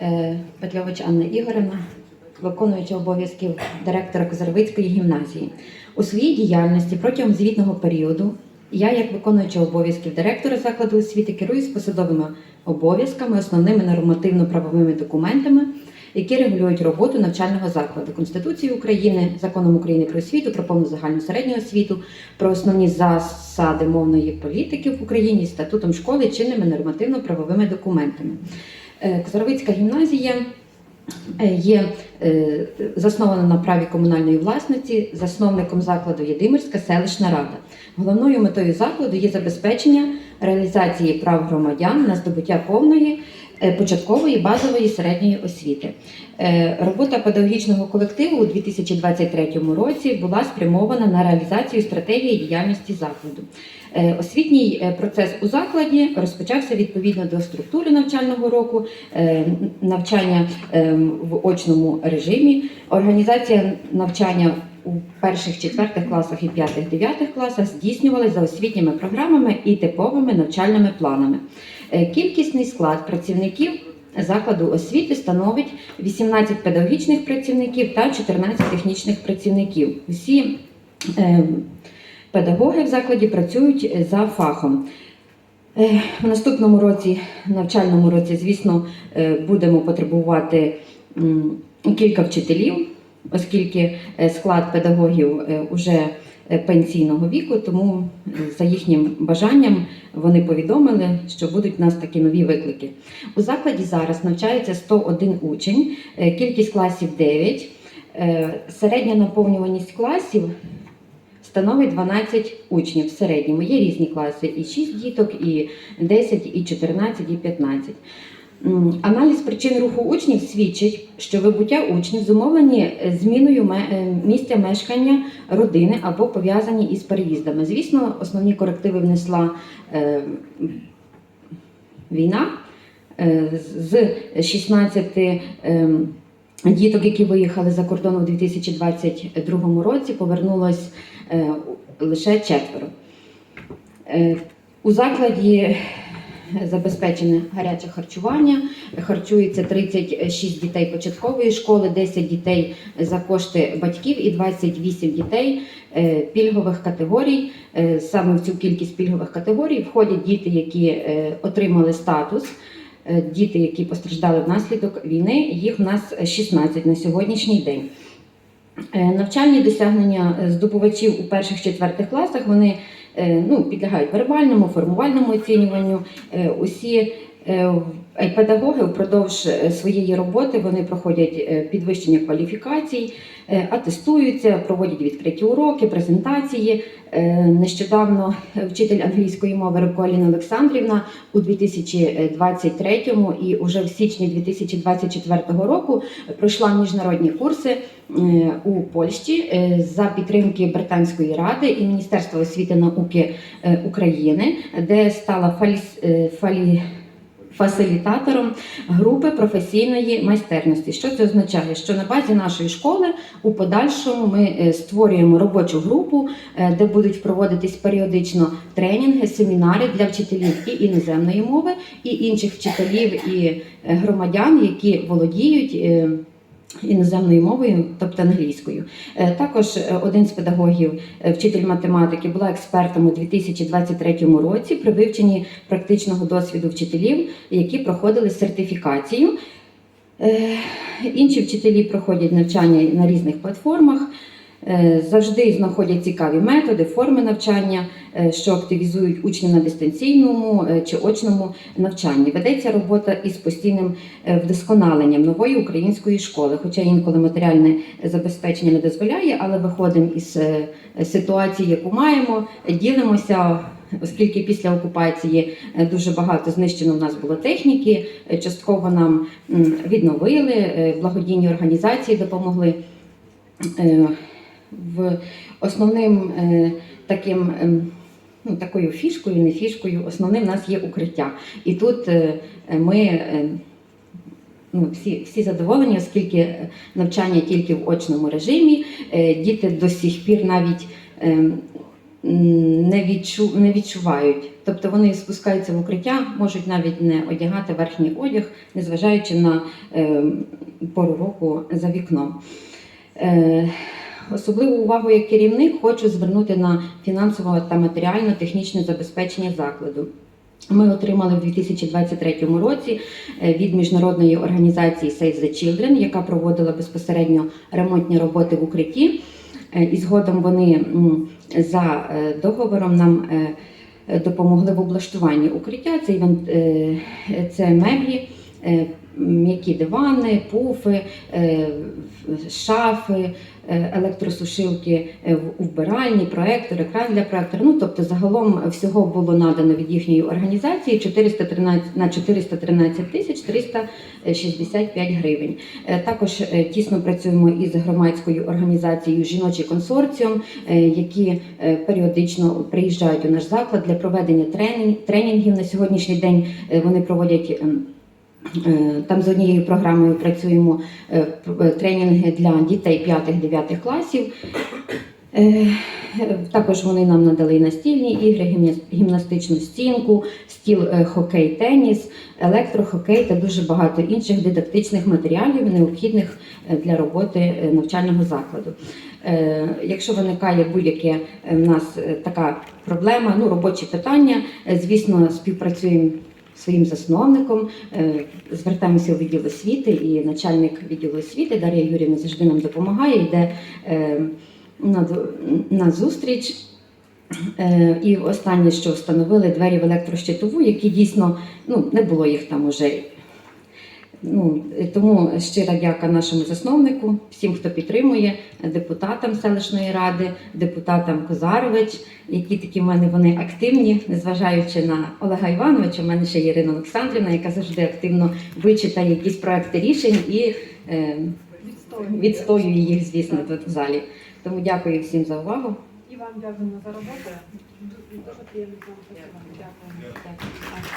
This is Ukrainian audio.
Е, Петльович Анна Ігорівна, виконуюча обов'язків директора Козаровицької гімназії. У своїй діяльності протягом звітного періоду я, як виконуюча обов'язків директора закладу освіти, керуюсь посадовими обов'язками, основними нормативно-правовими документами, які регулюють роботу навчального закладу Конституцією України, законом України про освіту, про повну загальну середню освіту, про основні засади мовної політики в Україні, статутом школи, чинними нормативно-правовими документами. Е, Козаровицька гімназія е, є е, заснована на праві комунальної власності, засновником закладу є Димирська селищна рада. Головною метою закладу є забезпечення реалізації прав громадян на здобуття повної початкової базової середньої освіти. Е, Робота педагогічного колективу у 2023 році була спрямована на реалізацію стратегії діяльності закладу. Е, Освітній е, процес у закладі розпочався відповідно до структури навчального року, е, навчання е, в очному режимі, організація навчання у перших, четвертих класах і п'ятих, дев'ятих класах здійснювалася за освітніми програмами і типовими навчальними планами. Е, Кількісний склад працівників закладу освіти становить 18 педагогічних працівників та 14 технічних працівників. Всі е, педагоги в закладі працюють за фахом. Е, В наступному році, навчальному році, звісно, е, будемо потребувати кілька вчителів, оскільки е, склад педагогів вже пенсійного віку, тому е, за їхнім бажанням вони повідомили, що будуть у нас такі нові виклики. У закладі зараз навчається 101 учень, е, кількість класів 9, е, середня наповнюваність класів становить 12 учнів в середньому. Є різні класи, і 6 діток, і 10, і 14, і 15. Аналіз причин руху учнів свідчить, що вибуття учнів зумовлені е, зміною е, місця мешкання родини або пов'язані із переїздами. Звісно, основні корективи внесла е, війна з 16 ем, діток, які виїхали за кордон у 2022 році, повернулось лише четверо. У закладі забезпечене гаряче харчування. Харчується 36 дітей початкової школи, 10 дітей за кошти батьків і 28 дітей е, пільгових категорій. Е, Саме в цю кількість пільгових категорій входять діти, які е, отримали статус. Діти, які постраждали внаслідок війни, їх в нас 16 на сьогоднішній день. Навчальні досягнення здобувачів у перших четвертих класах вони ну, підлягають вербальному, формувальному оцінюванню. Е, Усі е, е, педагоги впродовж е, своєї роботи вони проходять е, підвищення кваліфікацій, е, атестуються, проводять відкриті уроки, презентації. Е, Нещодавно вчитель англійської мови Риколіна Олександрівна у 2023 і уже в січні 2024 року пройшла міжнародні курси е, у Польщі е, за підтримки Британської ради і Міністерства освіти і науки е, України, де стала е, фалі. Фасилітатором групи професійної майстерності. Що це означає? Що на базі нашої школи у подальшому ми е, створюємо робочу групу, е, де будуть проводитись періодично тренінги, семінари для вчителів і іноземної мови, і інших вчителів і е, громадян, які володіють. Іноземною мовою, тобто англійською. Е, Також е, один з педагогів, е, вчитель математики, була експертом у 2023 році при вивченні практичного досвіду вчителів, які проходили сертифікацію. Інші вчителі проходять навчання на різних платформах. Е, Завжди знаходять цікаві методи, форми навчання, е, що активізують учнів на дистанційному е, чи очному навчанні. Ведеться робота із постійним вдосконаленням нової української школи, хоча інколи матеріальне забезпечення не дозволяє, але виходимо із ситуації, яку маємо, ділимося. Оскільки після окупації дуже багато знищено в нас було техніки, частково нам відновили, благодійні організації допомогли. В основним е, таким ем, ну, такою фішкою, не фішкою, основним в нас є укриття. І тут е, ми е, ну, всі, всі задоволені, оскільки навчання тільки в очному режимі. Діти до сих пір навіть. ем, не, відчу, не відчувають. Тобто вони спускаються в укриття, можуть навіть не одягати верхній одяг, незважаючи на е, пору року за вікном. Особливу увагу як керівник хочу звернути на фінансове та матеріально-технічне забезпечення закладу. Ми отримали в 2023 році е, від міжнародної організації Save the Children, яка проводила безпосередньо ремонтні роботи в укритті. Е, І згодом вони за е, договором нам допомогли в облаштуванні укриття. Це, це меблі, м'які дивани, пуфи, шафи, електросушилки е, в- вбиральні, проектор, екран для проектора. Ну тобто, загалом всього було надано від їхньої організації 413, на 413 тисяч 365 гривень. Е, Також е, тісно працюємо із громадською організацією Жіночий консорціум, е, які е, періодично приїжджають у наш заклад для проведення тренінг- тренінгів. На сьогоднішній день е, вони проводять. Е, Там з однією програмою працюємо е, тренінги для дітей 5-9 класів. Е, е, Також вони нам надали настільні ігри, гімнастичну стінку, стіл е, хокей, теніс, електрохокей та дуже багато інших дидактичних матеріалів, необхідних е, для роботи е, навчального закладу. Е, Якщо виникає будь-яке е, в нас е, така проблема, ну робочі питання, е, звісно, співпрацюємо своїм засновником, е, звертаємося у відділ освіти, і начальник відділу освіти Дар'я Юрівна завжди нам допомагає, йде е, на, зустріч. Е, І останнє, що встановили двері в електрощитову, які дійсно ну, не було їх там уже. Ну, е, тому щира дяка нашому засновнику, всім, хто підтримує, депутатам селищної ради, депутатам Козарович, які такі в мене вони активні, незважаючи на Олега Івановича. У мене ще є Ірина Олександрівна, яка завжди активно вичитає якісь проекти рішень і е, відстоює їх, звісно, тут в залі. Тому дякую всім за увагу. І вам дякуємо за роботу. Дуже приємно з вами працювати. Дякую. Дякую.